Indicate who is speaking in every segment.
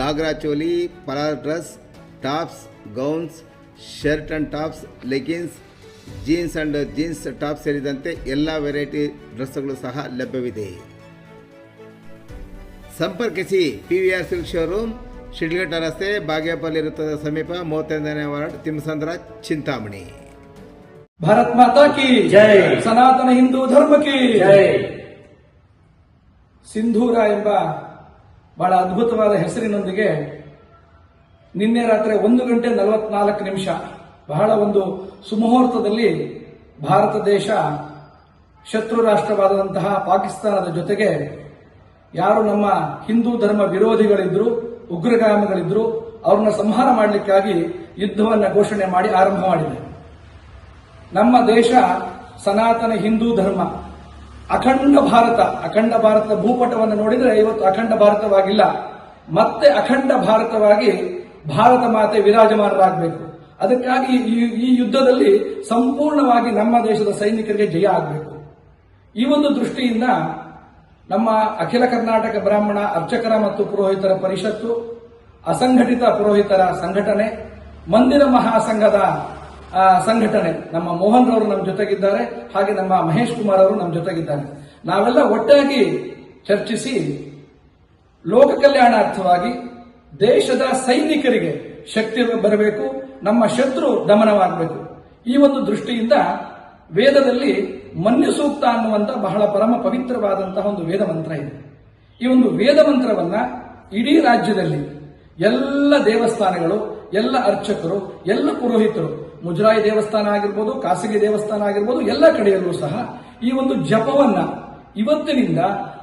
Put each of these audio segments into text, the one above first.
Speaker 1: Ghagra choli ಪಲಾರ್ dress, tops, gowns, shirt and tops leggings jeans and jeans top ಸೇರಿದಂತೆ ಎಲ್ಲ variety ಡ್ರೆಸ್ಗಳು ಸಹ ಲಭ್ಯವಿದೆ. ಸಂಪರ್ಕಿಸಿ P V R silk showroom, Shidlaghatta ರಸ್ತೆ, ಬಾಗೇಪಲ್ಲಿ ವೃತ್ತದ ಸಮೀಪ ಮೂವತ್ತೈದನೇ ವಾರ್ಡ್ ತಿಮ್ಮಸಂದ್ರ ಚಿಂತಾಮಣಿ.
Speaker 2: ಭಾರತ್ ಮಾತಾ ಕಿ
Speaker 3: ಜೈ.
Speaker 2: ಸನಾತನ ಹಿಂದೂ ಧರ್ಮ ಕಿ
Speaker 3: ಜೈ.
Speaker 2: ಸಿಂಧೂರ ಎಂಬ ಬಹಳ ಅದ್ಭುತವಾದ ಹೆಸರಿನೊಂದಿಗೆ ನಿನ್ನೆ ರಾತ್ರಿ ಒಂದು ಗಂಟೆ ನಲವತ್ನಾಲ್ಕು ನಿಮಿಷ ಬಹಳ ಒಂದು ಸುಮುಹೂರ್ತದಲ್ಲಿ ಭಾರತ ದೇಶ ಶತ್ರು ರಾಷ್ಟ್ರವಾದಂತಹ ಪಾಕಿಸ್ತಾನದ ಜೊತೆಗೆ ಯಾರು ನಮ್ಮ ಹಿಂದೂ ಧರ್ಮ ವಿರೋಧಿಗಳಿದ್ರು, ಉಗ್ರಗಾಮಿಗಳಿದ್ರು, ಅವ್ರನ್ನ ಸಂಹಾರ ಮಾಡಲಿಕ್ಕಾಗಿ ಯುದ್ಧವನ್ನು ಘೋಷಣೆ ಮಾಡಿ ಆರಂಭ ಮಾಡಿದೆ. ನಮ್ಮ ದೇಶ ಸನಾತನ ಹಿಂದೂ ಧರ್ಮ. ಅಖಂಡ ಭಾರತ, ಅಖಂಡ ಭಾರತದ ಭೂಪಟವನ್ನು ನೋಡಿದರೆ ಇವತ್ತು ಅಖಂಡ ಭಾರತವಾಗಿಲ್ಲ. ಮತ್ತೆ ಅಖಂಡ ಭಾರತವಾಗಿ ಭಾರತ ಮಾತೆ ವಿರಾಜಮಾನರಾಗಬೇಕು. ಅದಕ್ಕಾಗಿ ಈ- ಯುದ್ಧದಲ್ಲಿ ಸಂಪೂರ್ಣವಾಗಿ ನಮ್ಮ ದೇಶದ ಸೈನಿಕರಿಗೆ ಜಯ ಆಗಬೇಕು. ಈ ಒಂದು ದೃಷ್ಟಿಯಿಂದ ನಮ್ಮ ಅಖಿಲ ಕರ್ನಾಟಕ ಬ್ರಾಹ್ಮಣ ಅರ್ಚಕರ ಮತ್ತು ಪುರೋಹಿತರ ಪರಿಷತ್ತು, ಅಸಂಘಟಿತ ಪುರೋಹಿತರ ಸಂಘಟನೆ, ಮಂದಿರ ಮಹಾಸಂಘದ ಸಂಘಟನೆ. ನಮ್ಮ ಮೋಹನ್ ರವರು ನಮ್ಮ ಜೊತೆಗಿದ್ದಾರೆ, ಹಾಗೆ ನಮ್ಮ ಮಹೇಶ್ ಕುಮಾರ್ ಅವರು ನಮ್ಮ ಜೊತೆಗಿದ್ದಾರೆ. ನಾವೆಲ್ಲ ಒಟ್ಟಾಗಿ ಚರ್ಚಿಸಿ ಲೋಕ ಕಲ್ಯಾಣಾರ್ಥವಾಗಿ ದೇಶದ ಸೈನಿಕರಿಗೆ ಶಕ್ತಿ ಬರಬೇಕು, ನಮ್ಮ ಶತ್ರು ದಮನವಾಗಬೇಕು. ಈ ಒಂದು ದೃಷ್ಟಿಯಿಂದ ವೇದದಲ್ಲಿ ಮನ್ಯು ಸೂಕ್ತ ಅನ್ನುವಂತ ಬಹಳ ಪರಮ ಪವಿತ್ರವಾದಂತಹ ಒಂದು ವೇದ ಮಂತ್ರ ಇದೆ. ಈ ಒಂದು ವೇದ ಮಂತ್ರವನ್ನ ಇಡೀ ರಾಜ್ಯದಲ್ಲಿ ಎಲ್ಲ ದೇವಸ್ಥಾನಗಳು ಎಲ್ಲ ಅರ್ಚಕರು, ಎಲ್ಲ ಪುರೋಹಿತರು, ಮುಜರಾಯಿ ದೇವಸ್ಥಾನ ಆಗಿರ್ಬೋದು, ಖಾಸಗಿ ದೇವಸ್ಥಾನ ಆಗಿರ್ಬೋದು, ಎಲ್ಲ ಕಡೆಯಲ್ಲೂ ಸಹ ಈ ಒಂದು ಜಪವನ್ನ ಇವತ್ತಿನಿಂದ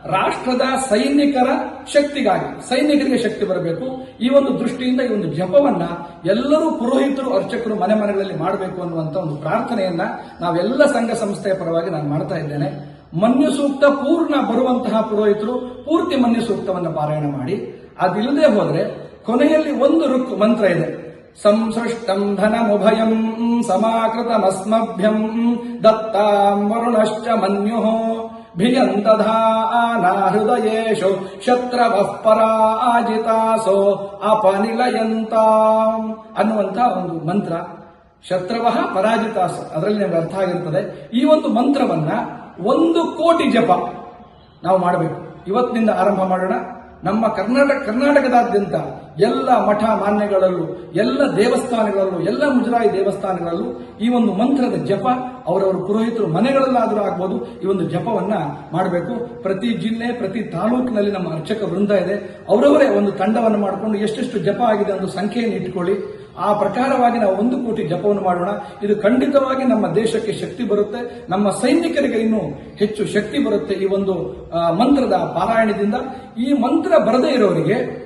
Speaker 2: ರಾಷ್ಟ್ರದ ಸೈನಿಕರ ಶಕ್ತಿಗಾಗಿ, ಸೈನಿಕರಿಗೆ ಶಕ್ತಿ ಬರಬೇಕು. ಈ ಒಂದು ದೃಷ್ಟಿಯಿಂದ ಈ ಒಂದು ಜಪವನ್ನ ಎಲ್ಲರೂ ಪುರೋಹಿತರು, ಅರ್ಚಕರು ಮನೆ ಮನೆಗಳಲ್ಲಿ ಮಾಡಬೇಕು ಅನ್ನುವಂತ ಒಂದು ಪ್ರಾರ್ಥನೆಯನ್ನ ನಾವೆಲ್ಲ ಸಂಘ ಸಂಸ್ಥೆಯ ಪರವಾಗಿ ನಾನು ಮಾಡ್ತಾ ಇದ್ದೇನೆ. ಮನ್ಯು ಸೂಕ್ತ ಪೂರ್ಣ ಬರುವಂತಹ ಪುರೋಹಿತರು ಪೂರ್ತಿ ಮನ್ಯು ಸೂಕ್ತವನ್ನು ಪಾರಾಯಣ ಮಾಡಿ. ಅದಿಲ್ಲದೆ ಹೋದ್ರೆ ಕೊನೆಯಲ್ಲಿ ಒಂದು ರುಕ್ ಮಂತ್ರ ಇದೆ. ಸಂಸೃಷ್ಟಂ ಧನಮುಭಯಂ ಸಮಾಕೃತಮಸ್ಮಭ್ಯಂ ದತ್ತಾಂ ವರುಣಶ್ಚ ಮನ್ಯುಃ ಹೃದಯೇಶು ಶತ್ರವಃ ಪರಾಜಿತಾಸೋ ಅಪನಿಲಯಂತ ಅನ್ನುವಂತ ಒಂದು ಮಂತ್ರ. ಶತ್ರವಃ ಪರಾಜಿತಾಸ, ಅದರಲ್ಲಿ ನಿಮ್ಗೆ ಅರ್ಥ ಆಗಿರ್ತದೆ. ಈ ಒಂದು ಮಂತ್ರವನ್ನ ಒಂದು ಕೋಟಿ ಜಪ ನಾವು ಮಾಡಬೇಕು. ಇವತ್ತಿನಿಂದ ಆರಂಭ ಮಾಡೋಣ. ನಮ್ಮ ಕರ್ನಾಟಕ ಕರ್ನಾಟಕದಾದ್ಯಂತ ಎಲ್ಲ ಮಠ ಮಾನ್ಯಗಳಲ್ಲೂ, ಎಲ್ಲ ದೇವಸ್ಥಾನಗಳಲ್ಲೂ, ಎಲ್ಲ ಮುಜರಾಯಿ ದೇವಸ್ಥಾನಗಳಲ್ಲೂ ಈ ಒಂದು ಮಂತ್ರದ ಜಪ ಅವರವರ ಪುರೋಹಿತರು ಮನೆಗಳಲ್ಲಾದರೂ ಆಗ್ಬೋದು ಈ ಒಂದು ಜಪವನ್ನ ಮಾಡಬೇಕು. ಪ್ರತಿ ಜಿಲ್ಲೆ, ಪ್ರತಿ ತಾಲೂಕಿನಲ್ಲಿ ನಮ್ಮ ಅರ್ಚಕ ವೃಂದ ಇದೆ. ಅವರವರೇ ಒಂದು ತಂಡವನ್ನು ಮಾಡಿಕೊಂಡು ಎಷ್ಟೆಷ್ಟು ಜಪ ಆಗಿದೆ ಒಂದು ಸಂಖ್ಯೆಯನ್ನು ಇಟ್ಕೊಳ್ಳಿ. ಆ ಪ್ರಕಾರವಾಗಿ ನಾವು ಒಂದು ಕೋಟಿ ಜಪವನ್ನು ಮಾಡೋಣ. ಇದು ಖಂಡಿತವಾಗಿ ನಮ್ಮ ದೇಶಕ್ಕೆ ಶಕ್ತಿ ಬರುತ್ತೆ. ನಮ್ಮ ಸೈನಿಕರಿಗೆ ಇನ್ನೂ ಹೆಚ್ಚು ಶಕ್ತಿ ಬರುತ್ತೆ ಈ ಒಂದು ಮಂತ್ರದ ಪಾರಾಯಣದಿಂದ. ಈ ಮಂತ್ರ ಬರದೇ ಇರೋರಿಗೆ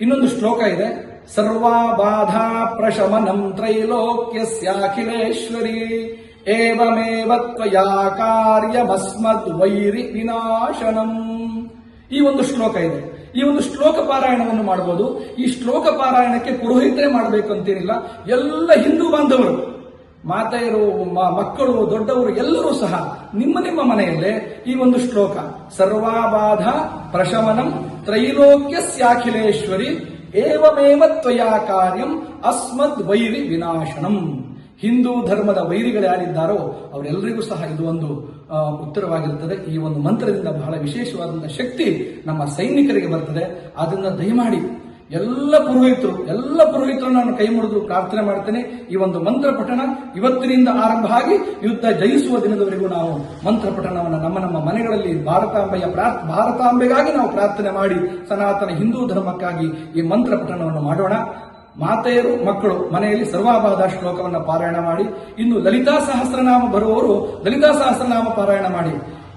Speaker 2: ಇನ್ನೊಂದು ಶ್ಲೋಕ ಇದೆ. ಸರ್ವಾಬಾಧಾ ಪ್ರಶಮನಂ ತ್ರೈಲೋಕ್ಯಸ್ಯಾಖಿಲೇಶ್ವರಿ ಏವಮೇವ ತ್ವಯಾ ಕಾರ್ಯಮಸ್ಮದ್ ವೈರಿ ವಿನಾಶನಂ. ಈ ಒಂದು ಶ್ಲೋಕ ಇದೆ. ಈ ಒಂದು ಶ್ಲೋಕ ಪಾರಾಯಣವನ್ನು ಮಾಡಬಹುದು ಈ ಶ್ಲೋಕ ಪಾರಾಯಣಕ್ಕೆ ಪುರೋಹಿತರೇ ಮಾಡಬೇಕು ಅಂತೇನಿಲ್ಲ ಎಲ್ಲ ಹಿಂದೂ ಬಾಂಧವರು, ಮಾತೆಯರು ಮಕ್ಕಳು, ದೊಡ್ಡವರು ಎಲ್ಲರೂ ಸಹ ನಿಮ್ಮ ನಿಮ್ಮ ಮನೆಯಲ್ಲೇ ಈ ಒಂದು ಶ್ಲೋಕ. ಸರ್ವಾಬಾಧ ಪ್ರಶಮನಂ ತ್ರೈಲೋಕ್ಯಸ್ಯಾಖಿಲೇಶ್ವರಿ ಏವಮೇವ ತ್ವಯಾ ಕಾರ್ಯಂ ಅಸ್ಮದ್ ವೈರಿ ವಿನಾಶನಂ. ಹಿಂದೂ ಧರ್ಮದ ವೈರಿಗಳು ಯಾರಿದ್ದಾರೋ ಅವರೆಲ್ಲರಿಗೂ ಸಹ ಇದು ಒಂದು ಉತ್ತರವಾಗಿರುತ್ತದೆ. ಈ ಒಂದು ಮಂತ್ರದಿಂದ ಬಹಳ ವಿಶೇಷವಾದಂತಹ ಶಕ್ತಿ ನಮ್ಮ ಸೈನಿಕರಿಗೆ ಬರ್ತದೆ. ಅದನ್ನ ದಯಮಾಡಿ ಎಲ್ಲ ಪುರೋಹಿತರು ಎಲ್ಲ ಪುರೋಹಿತರು ನಾನು ಕೈ ಮುಡಿದು ಪ್ರಾರ್ಥನೆ ಮಾಡ್ತೇನೆ. ಈ ಒಂದು ಮಂತ್ರ ಪಠಣ ಇವತ್ತಿನಿಂದ ಆರಂಭ ಆಗಿ ಯುದ್ಧ ಜಯಿಸುವ ದಿನದವರೆಗೂ ನಾವು ಮಂತ್ರ ಪಠಣವನ್ನು ನಮ್ಮ ನಮ್ಮ ಮನೆಗಳಲ್ಲಿ ಭಾರತಾಂಬೆಯ ಭಾರತಾಂಬೆಗಾಗಿ ನಾವು ಪ್ರಾರ್ಥನೆ ಮಾಡಿ ಸನಾತನ ಹಿಂದೂ ಧರ್ಮಕ್ಕಾಗಿ ಈ ಮಂತ್ರ ಪಠಣವನ್ನು ಮಾಡೋಣ. ಮಾತೆಯರು, ಮಕ್ಕಳು, ಮನೆಯಲ್ಲಿ ಸರ್ವಾಭಾದ ಶ್ಲೋಕವನ್ನು ಪಾರಾಯಣ ಮಾಡಿ, ಇನ್ನು ಲಲಿತಾ ಸಹಸ್ರನಾಮ ಬರುವವರು ಲಲಿತಾ ಸಹಸ್ರನಾಮ ಪಾರಾಯಣ ಮಾಡಿ.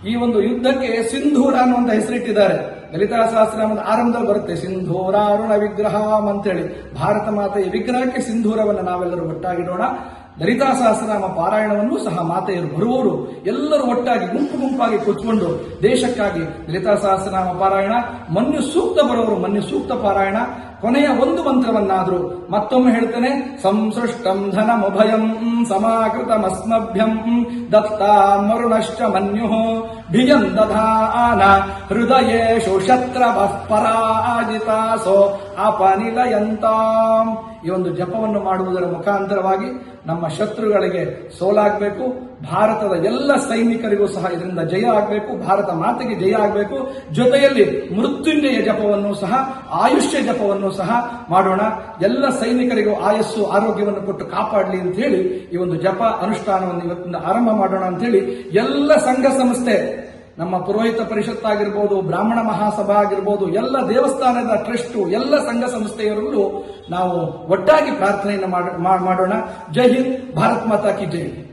Speaker 2: ಈ ಒಂದು ಯುದ್ಧಕ್ಕೆ ಸಿಂಧೂರ ಅನ್ನುವಂತ ಹೆಸರಿಟ್ಟಿದ್ದಾರೆ. ಲಲಿತಾ ಸಹಸ್ರನಾಮದ ಆರಂಭದಲ್ಲಿ ಬರುತ್ತೆ, ಸಿಂಧೂರ ಅರುಣ ವಿಗ್ರಹ ಅಂತೇಳಿ. ಭಾರತ ಮಾತೆಯ ವಿಗ್ರಹಕ್ಕೆ ಸಿಂಧೂರವನ್ನು ನಾವೆಲ್ಲರೂ ಒಟ್ಟಾಗಿಡೋಣ. ಲಲಿತಾ ಸಹಸ್ರನಾಮ ಪಾರಾಯಣವನ್ನು ಸಹ ಮಾತೆಯರು ಬರುವವರು ಎಲ್ಲರೂ ಒಟ್ಟಾಗಿ ಗುಂಪು ಗುಂಪಾಗಿ ಕೂತ್ಕೊಂಡು ದೇಶಕ್ಕಾಗಿ ಲಲಿತಾ ಸಹಸ್ರನಾಮ ಪಾರಾಯಣ, ಮನ್ಯು ಸೂಕ್ತ ಬರುವವರು ಮನ್ಯು ಸೂಕ್ತ ಪಾರಾಯಣ ಕೊನೆಯ ಒಂದು ಮಂತ್ರವನ್ನಾದರೂ ಮತ್ತೊಮ್ಮೆ ಹೇಳ್ತೇನೆ. ಸಂಸೃಷ್ಟಂ ಸಮಕೃತ ಸಮಾಕೃತಮಸ್ಮಭ್ಯಂ ದತ್ತಾ ಮರುಣಶ್ಚ ಮನ್ಯು ಭಿಯಂ ದಧಾನ ಹೃದಯೇಶು ಶತ್ರವಃ ಪರಾಜಿತಾಸೋ ಅಪನಿಲಯಂತಾಂ. ಈ ಒಂದು ಜಪವನ್ನು ಮಾಡುವುದರ ಮುಖಾಂತರವಾಗಿ ನಮ್ಮ ಶತ್ರುಗಳಿಗೆ ಸೋಲಾಗಬೇಕು. ಭಾರತದ ಎಲ್ಲ ಸೈನಿಕರಿಗೂ ಸಹ ಇದರಿಂದ ಜಯ ಆಗಬೇಕು. ಭಾರತ ಮಾತೆಗೆ ಜಯ ಆಗಬೇಕು. ಜೊತೆಯಲ್ಲಿ ಮೃತ್ಯುಂಜಯ ಜಪವನ್ನು ಸಹ ಆಯುಷ್ಯ ಜಪವನ್ನು ಸಹ ಮಾಡೋಣ. ಎಲ್ಲ ಸೈನಿಕರಿಗೂ ಆಯಸ್ಸು, ಆರೋಗ್ಯವನ್ನು ಕೊಟ್ಟು ಕಾಪಾಡಲಿ ಅಂತ ಹೇಳಿ ಈ ಒಂದು ಜಪ ಅನುಷ್ಠಾನವನ್ನು ಇವತ್ತಿಂದ ಆರಂಭ ಮಾಡೋಣ ಅಂತ ಹೇಳಿ ಎಲ್ಲ ಸಂಘ ಸಂಸ್ಥೆ, ನಮ್ಮ ಪುರೋಹಿತ ಪರಿಷತ್ ಆಗಿರ್ಬೋದು, ಬ್ರಾಹ್ಮಣ ಮಹಾಸಭಾ ಆಗಿರ್ಬೋದು, ಎಲ್ಲ ದೇವಸ್ಥಾನದ ಟ್ರಸ್ಟ್, ಎಲ್ಲ ಸಂಘ ಸಂಸ್ಥೆಯರಲ್ಲೂ ನಾವು ಒಟ್ಟಾಗಿ ಪ್ರಾರ್ಥನೆಯನ್ನು ಮಾಡ- ಮಾಡೋಣ. ಜೈ ಹಿಂದ್, ಭಾರತ್ ಮಾತಾ ಕಿ ಜೈ.